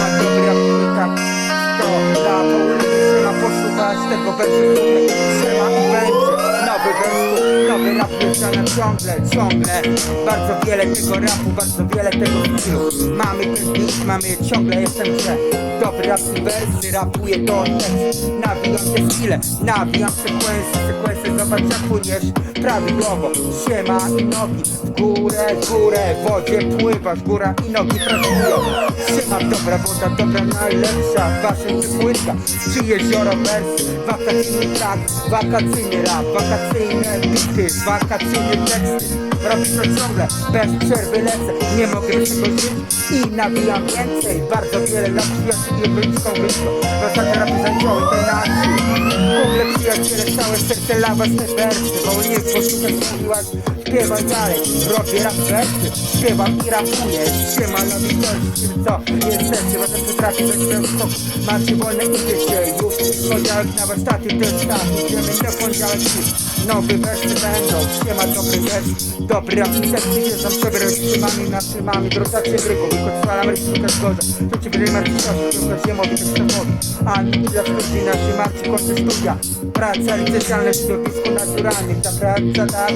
Dobry jak tak To dla Pauliny Siema posłuchać tego wersu Siema i będzie. Nowy wers, nowy rap wyszana ciągle, ciągle. Bardzo wiele tego rapu, bardzo wiele tego stylu. Mamy ten mamy ciągle jestem że Dobry rap wersy, rapuję to Nawijam te skille, nawijam sekwencje, sekwencje Zobacz jak płyniesz prawidłowo. Siema i nogi w górę, w górę W wodzie pływasz, góra i nogi pracują. Siema dobra woda, dobra najlepsza Waszym czy płytka, czy jezioro wersy Wakacyjny tak, wakacyjny rap Wakacyjne bity, wakacyjne teksty Robię to ciągle, bez przerwy lecę Nie mogę tego żyć i nawijam więcej Bardzo wiele lat przyjaciół i wylicką wyszło Rozsadzę rapy zańczoły, to nacji Kumple przyjaciele, całe serce dla was te wersy Bo nie posłuchaj, mówiłaś, śpiewaj dalej. Robię rap wersy, śpiewam i rapuję. Siema na litości, co jesteście? Wasze potrafi bez prędkości Macie wolne, idziecie już Poniedziałek na warsztaty, też tak. Idziemy na poniedziałek już Nowy wersy będą, siema dobry wers Dobry rap i teksty, wjeżdżam sobie roztrzymami na szymami Grozacie bryku, wykończona rysunka zgoda. To ci będzie martwić czasu, tylko ziemowi, też przewody Ani ile wchodzi na szymarci, kończy studia. Praca licencjalna w środowisku naturalnym Ta praca tak,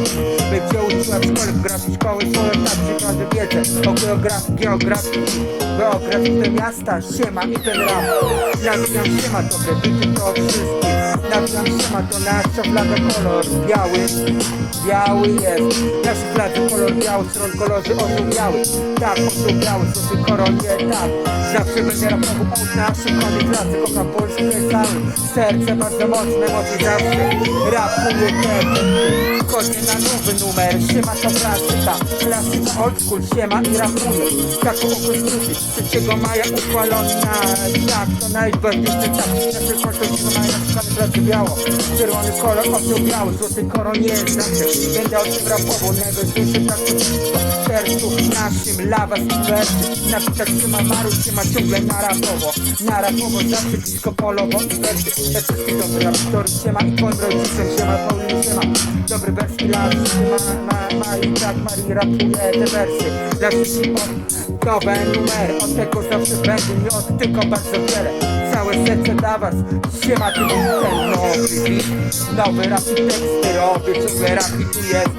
będzie uczyła w szkole Grafii szkoły, swoją tak przekażę wiedzę O geografii, geografii Geografii te miasta, siema i ten rap. Nawijam siema, dobre bity to wszystkim Nawijam siema, to nasza flaga kolor biały. Biały jest. Nasza flaga kolor biały, stron orzeł biały Tak, orzeł biały, złoty koronie, tak. Zawsze będę rapował od naszej kony klasy Kocham Polskę cały. Serce bardzo mocne, mocy zawsze. Rapuję te Wchodzę na nowy numer, siema to klasyka Klasyka old school, siema i rapuję Taką okolicy 3 maja uchwalona Tak, to najważniejsze tak Nasze konstytucja maja na przykład pracy biało. Czerwony kolor, orzeł biały, złoty koronie Zawsze będę o tym rapował Najważniejsze tak to w sercu naszym Lawa z wersy Napisać siema maru, siema ciągle na rapowo. Na rapowo, zawsze blisko polowo i wersy Te wszystkie dobre raptory, siema i twoim rodzicom Siema Paulin, siema. Dobry wers i las, siema ma, Mari, tak Mari rapuje te wersy od nowe numery Od tego zawsze będę od tylko bardzo wiele Całe serce dla was, siema ty ten nowy beat Nowy rap i teksty robię, ciągle rap i tu jest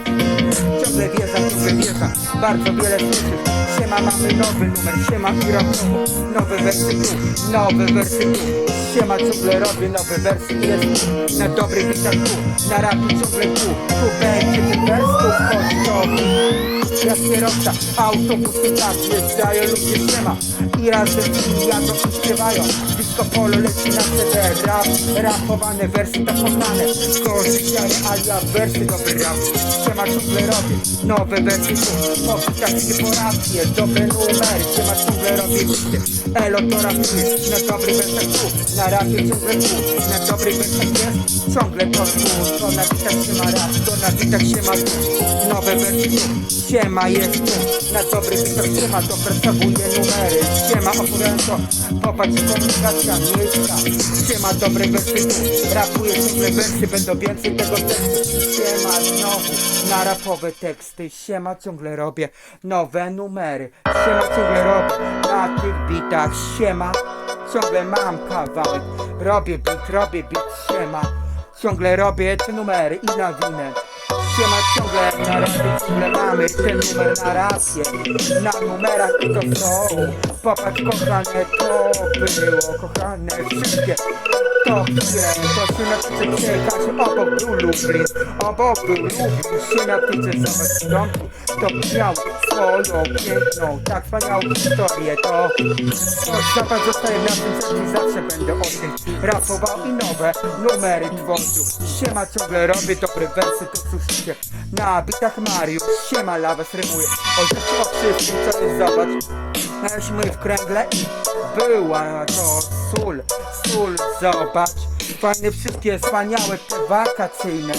Ciągle wierzę, ciągle wierzę, bardzo wiele słyszysz Siema mamy nowy numer, siema i rapowo Nowe wersy tu, nowe wersy tu. Siema ciągle robię nowe wersy. I jest Na dobrych bitach tu, na rapie ciągle tu. Tu będzie ten wers, tu wchodzi nowy. Ja kierowca, autobusy tak jeżdżają ludzie siema I razem jadą i śpiewają Disco polo leci na CD Rap, rapowane wersy tak poznane. Korzyść alia, wersy dobry rap Siema robię, nowe wersy tu. Powstać nie poracje, dobre numery Siema robię bity Elo to rapuje, na dobrych wersach tu. Na rapie ciągle tu, na dobrych wersach jest. Ciągle to tu, to na bitach się ma rap. To na bitach się ma tu, nowe wersy tu. Siema jest tu, na dobrych bitach siema. Dopracowuję numery, siema opowiadam to. Popatrz komunikacja miejska Siema dobre wersy rapuję ciągle wersy Będą więcej tego tekstu Siema znowu, na rapowe teksty Siema ciągle robię nowe numery. Siema ciągle robię na tych bitach Siema. Ciągle mam kawałek Robię beat, robię beat, siema. Ciągle robię te numery i nawinę Siema ciągle na rapie, ciągle mamy ten numer na rapie Na numerach to są. Popatrz kochane, to było kochane Wszystkie chwile, to się napisze przejechać obok był Lublin Obok był Lublin, się napisze zobacz stąd To miał swoją piękną, tak wspaniałą historię To, to zapach zostaje na tym sercu zawsze będę o tym rapował. I nowe numery tworzył Siema ciągle robię dobre wersy, to słyszycie. Na bitach Mariusz, siema lawes rymuje O życiu o wszystkim, co jest zobacz. Weźmy w kręgle i była to sól, sól, zobacz. Fajne wszystkie, wspaniałe te wakacyjne.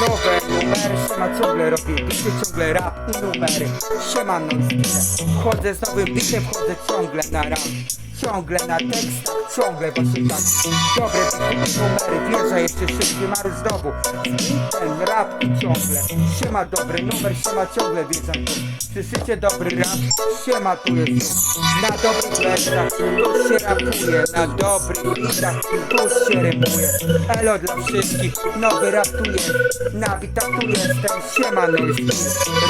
Nowe numery, siema ciągle robię bity, ciągle rap i numery. Siema non Chodzę z nowym bitem, chodzę ciągle na rap ciągle na tekstach, ciągle właśnie tak Dobre numery, wierzę jeszcze szybki Maru znowu. Ten rap ciągle Siema dobry numer, siema ciągle wiedzą tu. Słyszycie dobry rap? Siema tu jest Na dobrych wersach tu się rapuje. Na dobrych bitach tu się rymuje. Elo dla wszystkich, nowy rap tu jest. Na bitach tu jestem, siema no jest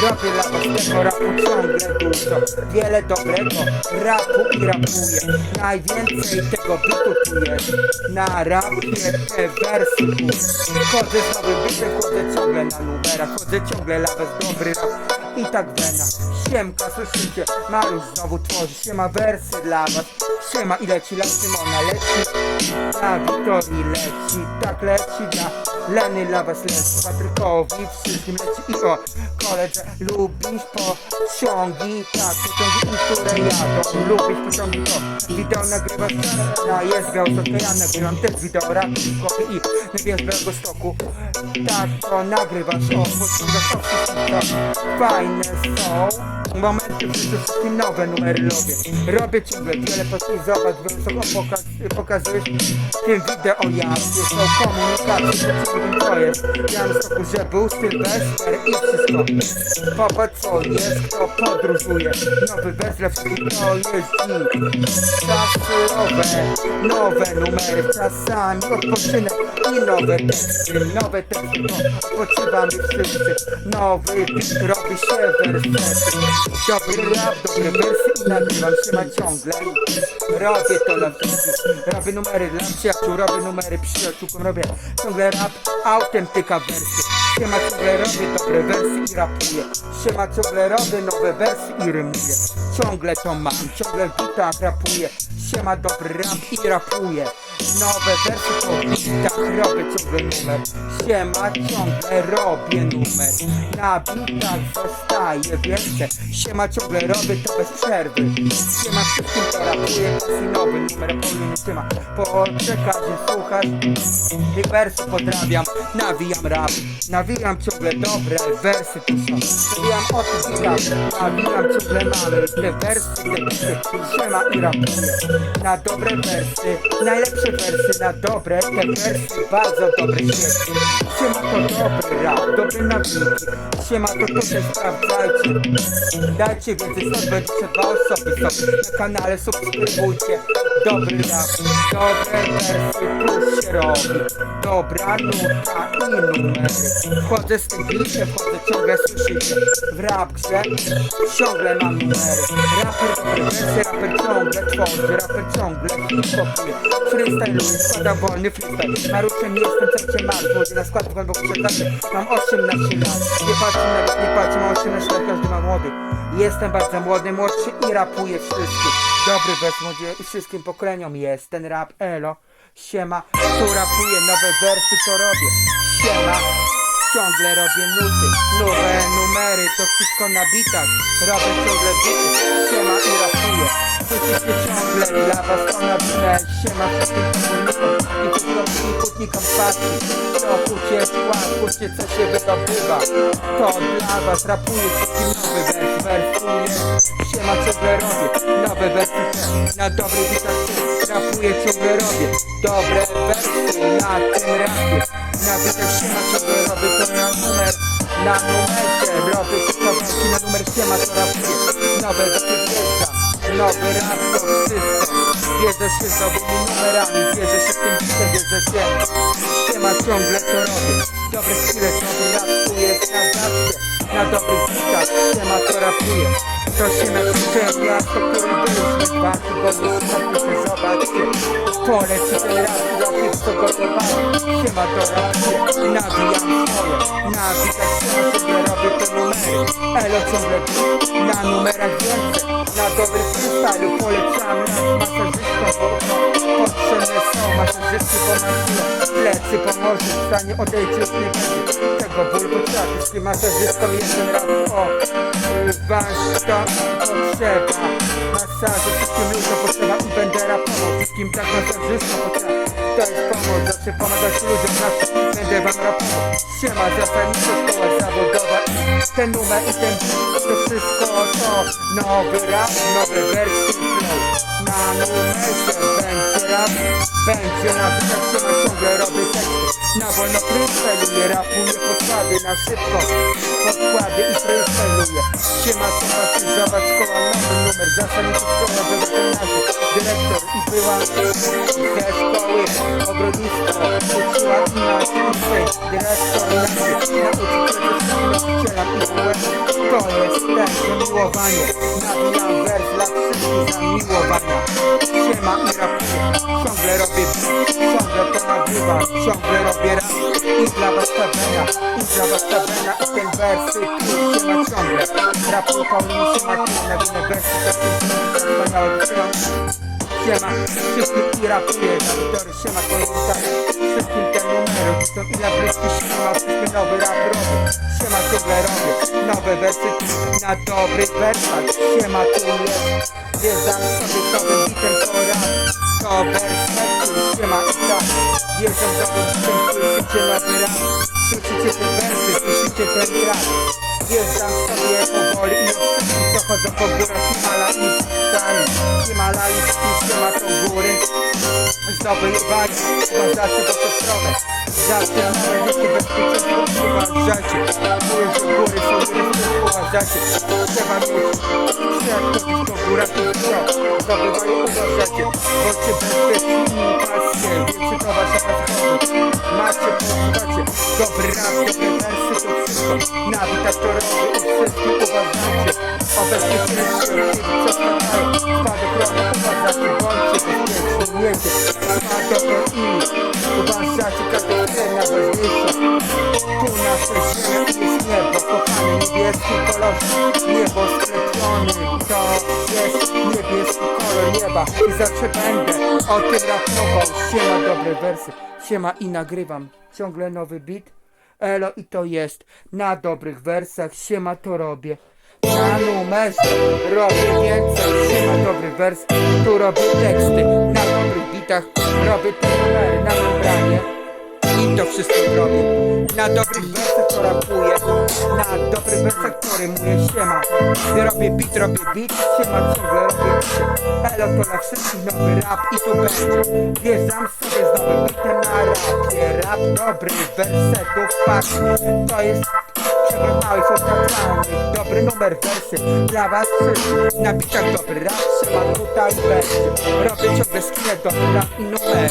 Robię dla was tego rapu ciągle dużo. Wiele dobrego rapu i rapuję Najwięcej tego bitu tu jest. Na rapie te wersy Chodzę z nowym bitem, chodzę ciągle na numerach Chodzę ciągle dla was dobry rap. I tak wena. Siemka, słyszycie? Mariusz znowu tworzy. Siema wersy dla was. Siema i leci la Szymona Leci. Na Wiktorii leci. Tak leci dla Leny dla was leci Patrykowi wszystkim leci. I o Koledze lubisz pociągi? Tak, pociągi, które jadą Lubisz pociągi, to wideo nagrywasz No jest Białystok, ja nagrywam. Też wideo Kopie i nie wiesz Białego Stoku. Tak, to nagrywasz o pociągach to fajne są Momenty przede wszystkim nowe numery robię. Robię ciągle wiele postaci, zobacz, wysoko pokaz, pokazujesz? W tym wideo jak są komunikacje, to co to jest Ja mam że był Sylwester i wszystko. Popatrz co jest, kto podróżuje. Nowy wszystkich to jest dziś Czasowe, nowe numery Czasami odpoczynek i nowe teksty. Nowe teksty, bo odpoczywamy wszyscy Nowy beat robi się wersety Dobry rap, dobre wersy nagrywam ma ciągle Robię to dla wszystkich Robię numery dla przyjaciół, robię numery przyjaciółkom Robię ciągle rap, autentyka wersy Siema ciągle robię dobre wersy i rapuję Siema ciągle robię nowe wersy i rymuję Ciągle to mam, ciągle w bitach rapuję. Siema dobry rap i rapuję Nowe wersy po bitach robię ciągle numer. Siema ciągle robię numer. Na bitach zostaje więcej Siema ciągle robię to bez przerwy. Siema wszystkim to rapuję nowy numer pełny siema Poczekaj, że słuchasz? Tych wersów podrabiam Nawijam rap. Nawijam ciągle dobre wersy. Tu są. Nawijam o tym rap. Nawijam ciągle mamy Te wersy, te bity Siema i rapuję. Na dobre wersy. Najlepsze wersy na dobre Te wersy bardzo dobre świetnie Siema to dobry rap Dobre nawiki Siema to tutaj sprawdzajcie. Dajcie więcej 122 osoby są na kanale Subskrybujcie Dobry rap Dobre wersy plus się robi. Dobra nuta i numery Wchodzę z tym bitem, wchodzę ciągle słyszycie W rap grze ciągle mam numery. Raper dobre wersy, raper ciągle tworzy Raper ciągle hip-hopuje Freestyluje, składa wolny freestyle. Naruszem jestem cały marsz Młody na skład głęboko przekazy Mam 18 lat Nie patrzę nawet, nie patrzę, mam 18 lat, każdy ma młody. Jestem bardzo młody, młodszy i rapuję wszystkich. Dobry bez młodzie wszystkim pokoleniom jest ten rap, elo. Siema, tu rapuję nowe wersy, to robię. Siema, ciągle robię nuty Nowe numery, to wszystko na bitach. Robię ciągle bity, siema i rapuję Słyszycie ciągle, dla was to nawinę Siema wszystkim wspólnikom i wszystkim putnikom partii To kucie szkła, kucie co się wydobywa. To dla was rapuję wszystkim nowy wers, wersuję. Siema ciągle robię, nowe wersy Na dobry bitach rapuję ciągle robię. Dobre wersy na tym rapie Na bitach siema ciągle robię to na numer Na numerze. Robię wersy na numer siema to rapuję Nowe wjeżdża Nowy rap to wszystko. Wierzę się z nowymi numerami Wierzę się w tym bitem, wierzę się Siema ciągle to robię Dobre skille, nowy rap na zawsze Na dobrych bitach Siema to rapuje To się napisze miasto, którym byliśmy Dwa tygodnie słuchajcie, zobaczcie Poleci ten robię co gotowałem Siema to rapuje Nawijam swoje Na bitach siema ciągle robię te numery Elo ciągle na numerach więcej Na dobrym freestylu polecam nas masażystkom Potrzebne są masażystki, chwilę Plecy pomoże, w stanie już nie będzie Tego bólu wszystkim masażystkom jeden raz O, wasz to potrzeba Masażu wszystkim ludziom potrzeba Wszystkim tak masażystkom potrzeba To jest pomoc, zawsze pomagać ludziom Zawsze będę wam rapował Siema, zasadnicza szkoła zawodowa I ten numer i ten beat to wszystko to Nowy rap, nowe wersy flow Na numerze będzie rap Będzie na co ma ciągle robię teksty. Na wolno freestyluję, rapuję podkłady na szybko Podkłady i freestyluję Siema, co masz zobacz szkoła Nowy numer, zasadniczo szkoła we weterynarzy Dyrektor i była ze szkoły Ogrodnictwo Uczyła inaczej Dyrektor inaczej I WF To jest też zamiłowanie Nabijam wers dla wszystkich zamiłowania Siema i rapuję Ciągle robię beat Ciągle to nagrywam Ciągle robię rap I dla was I dla was tabena I ten wersy tu Siema ciągle Rapuję Paulini Siema tu Nawinę wersy Siema, wszystkim i rapuję Wiktory, siema, komentarze Wszystkim te numery, to ile bliski siema Wszystkim nowy rap robię Siema, ciągle robię Nowe wersy na dobrych wersach Siema, tu jest Wjeżdżam sobie nowym bitem to rap. To wersety, siema i tak. Wjeżdżam nowym bitem, słyszycie nowy rap. Słyszycie te wersy, słyszycie ten rap Wjeżdżam sobie powoli i wszystkich po górach Himalajskami Himalajski siema to góry Zdobywają, uważajcie, bo to stronę Zawsze na wielkie bezpieczeństwo uważajcie Mówię, że góry są rysy, uważajcie Trzeba mieć świat po górach i wzrok Zdobywają, uważajcie Bądźcie bezpieczni patrzcie Wiecie, to wasza pasja Macie, posłuchajcie Dobry rap, dobre wersy, to wszystko. Nawita to robi wszystkim uważajcie. O bezpieczeństwie, co spadają. Spadochrony, uważajcie, bądźcie bezpieczni Tu na ziemię jest niebo Kochany niebieski kolor Niebo sklepiony To jest niebieski kolor nieba. I zawsze będę o tym rapował Siema dobre wersy. Siema i nagrywam ciągle nowy beat. Elo i to jest na dobrych wersach. Siema to robię na numerze robię więcej. Siema dobry wers Tu robię teksty. Na dobrych bitach Robię te numery na membranie i to wszystko robię Na dobrych wersach to rapuję. Na dobrych wersach to rymuję Siema. Robię beat, robię beat Siema ciągle robię beat. Elo to dla wszystkich nowy rap I tu będzie. Wjeżdżam sobie z nowym beatem na rapie. Rap dobrych wersetów Patrz, to jest Przegranały fortepiany Dobry numer wersy. Dla was wszystkich. Na bitach dobry rap Siema tutaj będzie Robię ciągle skinę dobry rap i numer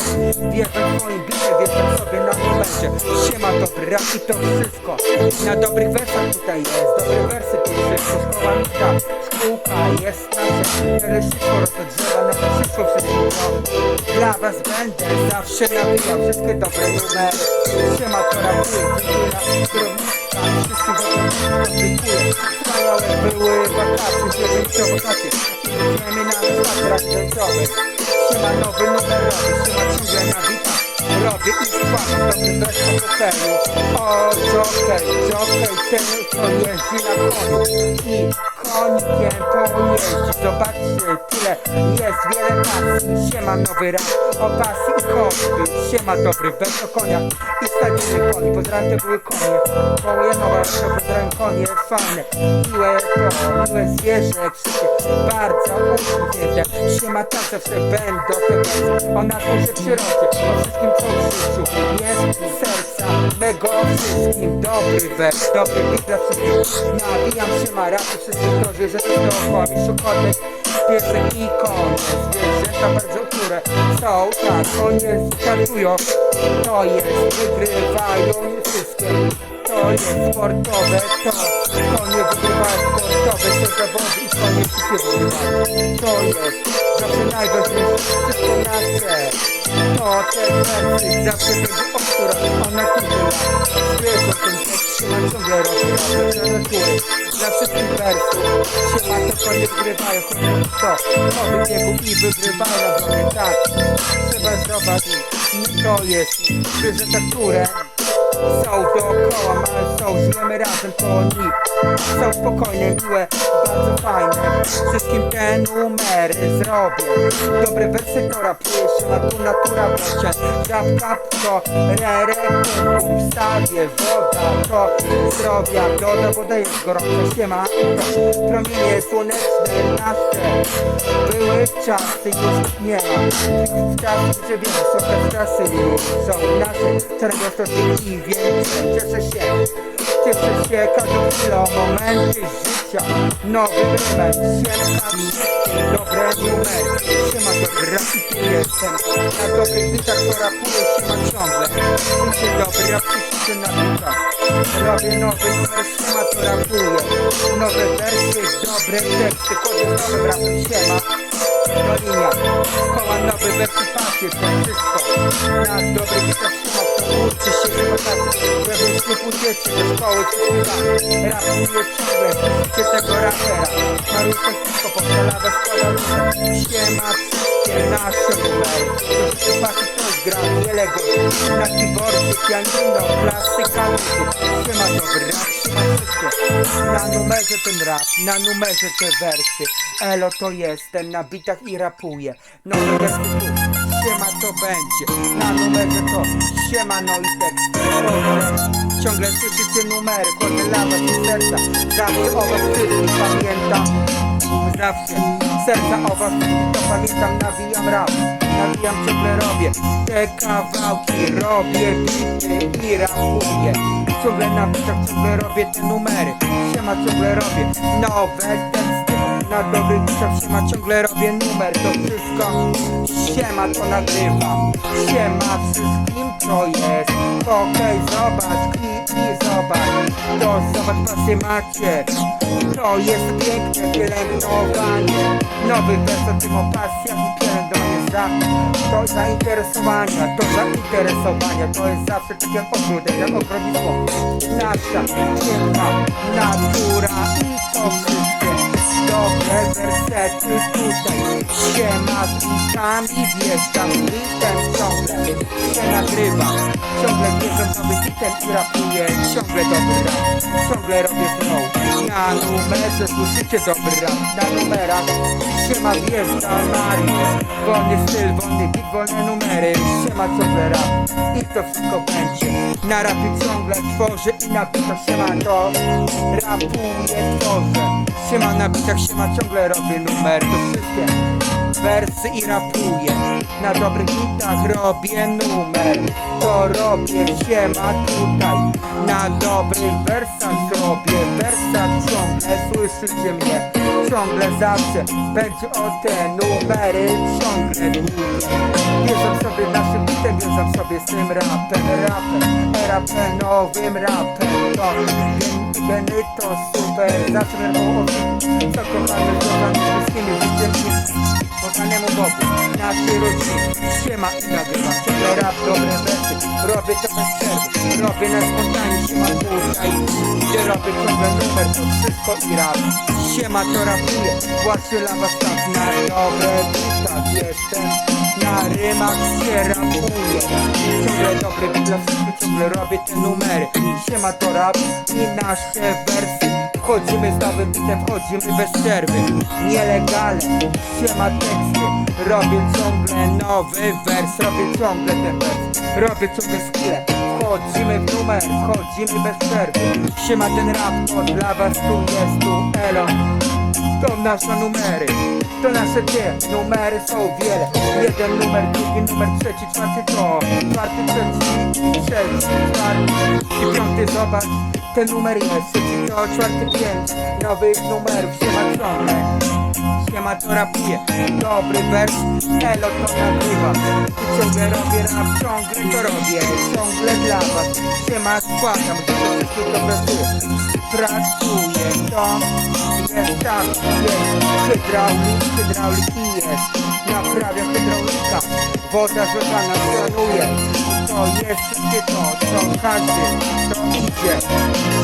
Wjeżdżam w swoim bicie Wjeżdżam sobie na numerze Siema dobry rap i to wszystko. Na dobrych wersach tutaj jest. Dobre wersy tu wszystko Szkoła mita Szkółka jest nasza Leśnictwo roste drzewa Leśnictwo wszystko Dla was będę zawsze nabijał Wszystkie dobre numery Siema to na kierownictwa Wszystkim dziękuję Wspaniałe były wakacje Dziewięcio wakacje. Idziemy na spacerach dęcowych Siema nowy numer robię Siema ciągle nabita Robię i składam dobry wers po hotelu. O, jokej, jokej, ten co jeździ na koniu I konikiem pojeździ Zobaczcie, tyle jest wiele pasji. Siema nowy rap o pasji i hobby Siema dobry wers o koniach i stadiny koni Pozdrawiam te były konie nowa rasa, pozdrawiam konie fajne. Miłe to, miłe zwierzę Wszystkie bardzo uśmiechnięte. Siema tak zawsze będą te wersy O naturze przyrodzie, o wszystkim co w życiu Jest z serca mego wszystkim. Dobry wers, dobry beat dla Nabijam się ma wszystkich to zwierzę to dookoła mi szukotek Piesek i konie Zwierzęta bardzo które są tak Konie startują To jest wygrywają wszystkie. To jest sportowe, to konie wygrywają sportowe, są zawody i konie wszystkie wygrywają. To jest zawsze najważniejsze, wszystko nasze. To te wersy zawsze będzie obstura, ona tu była. Zwierzę ten tekst trzyma ciągle rozgrywamy dla natury. Dla wszystkich wersów się ma to konie wygrywają, konie to. To wybiegu i wygrywają na drogę, tak. Trzeba zobaczyć, to jest zwierzęta, które Są dookoła, ale są, żyjemy razem, to oni Są spokojne, miłe, bardzo fajne. Wszystkim te numery zrobię. Dobre wersy to rapuję się, na tu natura bocie Rap kapko, re, re, wstawię Woda to zdrowia, doda, woda jest gorąca Siema, promienie słoneczne nasze Były czasy, już nie ma. Czasy, że wiem, są te czasy już są nasze Czarne to i więcej, cieszę się Cieszę się każdą chwilą, momenty życia. Nowy numer, siemka dobre numery Siema, dobry rap i tu jestem. Na dobrych bitach to rapuję, siema ciągle. Życie dobry, rap wszyscy na bitach Robię nowy numer, siema to rapuję. Nowe wersy, dobre teksty Chodzę z nowym rapem, siema. To linia, koła nowy wersy papier, to wszystko. Na dobrych bitach to uczy się z wakacji We wiecznie pójdziecie do szkoły przyśpiewa Rapuję ciągle, słyszycie tego rapera. Maruszek wszystko powtarza, składa różne. Siema wszystkie nasze numery. Słyszycie patrzeć, ktoś gra, wiele gości Na keyboardzie, pianino, luty Siema dobry rap, siema wszystkie. Na numerze ten rap, na numerze te wersy Elo to jestem, na bitach i rapuję. Nowe wersy tu, siema to będzie. Na numerze to, siema no i tekst Ciągle słyszycie numery, chodzę dla was i serca. Zawsze o was wszystkich pamiętam. Zawsze serca o was to pamiętam. Nawijam rap, nawijam ciągle robię. Te kawałki robię bity i rapuję Ciągle na bitach, ciągle robię te numery. Siema ciągle robię. Nowe teksty Na dobrych siema ciągle robię numer To wszystko siema to nagrywam Siema wszystkim to jest. Okej zobacz i, i zobacz. To zobacz pasję macie. To jest piękne pielęgnowanie. Nowy wers o tym o pasjach i pielęgnowanie za To zainteresowania, to zainteresowania. To jest zawsze tak jak ogródek, jak ogrodzisko Nasza piękna natura i to wszystkie Dobre wersety tutaj Siema z bitami wjeżdżam bitem ciągle się nagrywam Ciągle wjeżdżam nowy bitem i rapuję. Ciągle dobry rap, ciągle robię flow. Na numerze słyszycie dobry rap Na numerach siema wjeżdża Mariusz Wolny styl, wolny beat, wolne numery. Siema ciągle rap i to wszystko będzie. Na rapie ciągle tworzę i na bitach siema to. Rapuję, tworzę Siema na bitach, siema ciągle robię numer To wszystkie wersy i rapuję. Na dobrych bitach robię numer To robię siema tutaj. Na dobrych wersach zrobię Wersach ciągle słyszycie mnie. Ciągle zawsze będzie o te numery Ciągle Wierzam sobie naszym bitem, wierzam sobie z tym rapem. Rapem, rapem, nowym rapem. To gen- geny to super Zawsze będę o tym, co kochamy z wszystkimi życiem i Kochanemu Bogu, naszej rodzinie. Siema i nagrywam ciągle rap, dobre wersy Robię to bez przerwy, robię na spontanie Siema tutaj, gdzie robię ciągle numer To wszystko i rap Siema to rapuję, właśnie dla was tak Na dobre bitach jestem Na rymach się rapuję Ciągle dobry dla wszystkich, ciągle robię te numery. Siema to rap i nasze wersy. Wchodzimy z nowym bitem, wchodzimy bez przerwy. Nielegalnie, siema teksty. Robię ciągle nowy wers Robię ciągle ten wers Robię ciągle skille Wchodzimy w numer, wchodzimy bez przerwy. Siema ten rap, to dla was tu jest tu Elo to nasze numery, to nasze tie Numery są wiele. Jeden numer, drugi numer, trzeci, czwarty to Czwarty, trzeci, trzeci, czwarty. I piąty, zobacz Ten numer jest, trzeci to czwarty, pięć. Nowych numerów, siema ciągle Siema to rapuje. Dobry wers, elo to nagrywa. I ciągle robię rap, ciągle to robię. Ciągle dla was Siema składam, to wszystko to pracuje Pracuję, to jest tak, jest Hydraulik, hydraulik i jest. Naprawiam hydraulika. Woda zlana szanuje To jest wszystkie to, co każdy To idzie.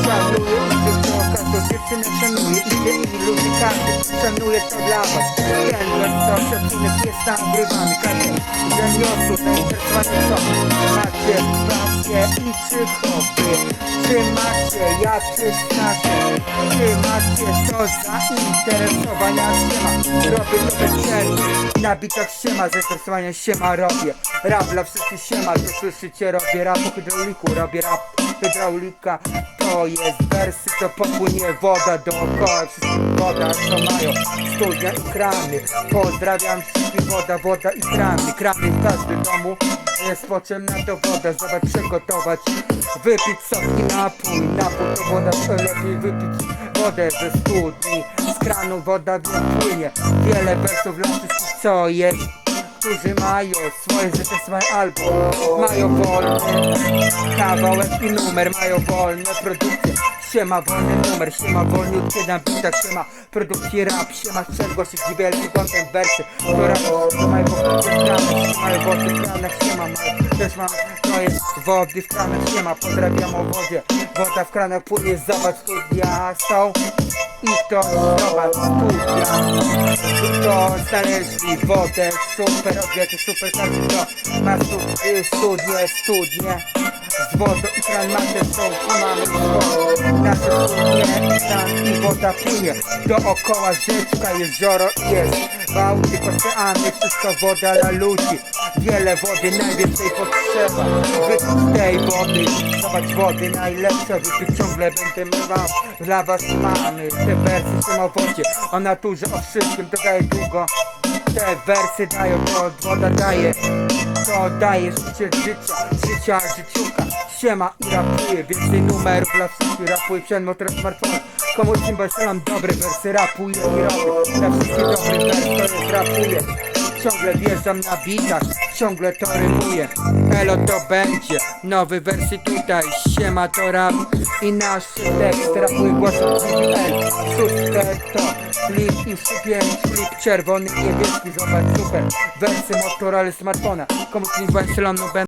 Szanuje, idzie to dziewczynę szanuję I ty i ludzie każdy. Szanuje to dla was. Ten wers to szacunek jest nagrywany Każdy. Zaniosł zainteresowanie co Macie pasję i czy hobby Czy macie jakieś nasze Czy macie co zainteresowania siema. Robię to bez przerwy. Na bitach siema zainteresowania siema robię. Rap dla wszystkich siema. To słyszycie robię rap. O hydrauliku Robię rap. Hydraulika To jest wersy to popłynie woda dookoła. Wszystkich woda co mają Studia i krany Pozdrawiam wszystkich woda, woda i krany Krany w każdym domu jest potrzebna to woda, zobacz przygotować Wypić sok i napój, napój to woda, lepiej wypić wodę ze studni. Z kranu woda wiem płynie, wiele wersów dla wszystkich co jest Którzy mają swoje zainteresowanie albo mają wolny kawałek i numer, mają wolne produkcje. Siema wolny numer, siema wolniutkie na bitach, siema. Produkcji rap, siema głosik i wielki content wersy. To rap, mają wody w kranach, mają wody w siema mają, też mam, to jest wody w kranach, siema. Pozdrawiam o wodzie Woda w kranach płynie, zobacz studia są i to zobacz studia I to znaleźli wodę, super obiety, super każdy to ma y, studnie, studnie z wodą i macie są mamy Nasze studnie, kran i woda płynie. Dookoła rzeczka, jezioro jest. Bałtyk, oceany, wszystko woda dla ludzi. Wiele wody, najwięcej potrzeba. Wypić tej wody, zobacz wody najlepsze Wypić ciągle będę wam Dla was mamy te wersy są o wodzie O naturze, o wszystkim, to daje długo te wersy dają, to woda daje To daje życie życia, życia życiuka. Siema i rapuję, więcej numerów dla wszystkich Rapuję. Przed motorem smartfona. Komuś cymbal strzelam dobre wersy Rapuję i robię Dla wszystkich dobry wers, to jest rapuję Ciągle wjeżdżam na bitach, ciągle to rymuję. Elo to będzie, nowy wersy tutaj. Siema to rap i nasz tekst Rapuję głosem GPL Szóste to Flip i pięć flip czerwony niebieski. Zobacz super. Wersy Motorola smartfona. Komuś nie no będę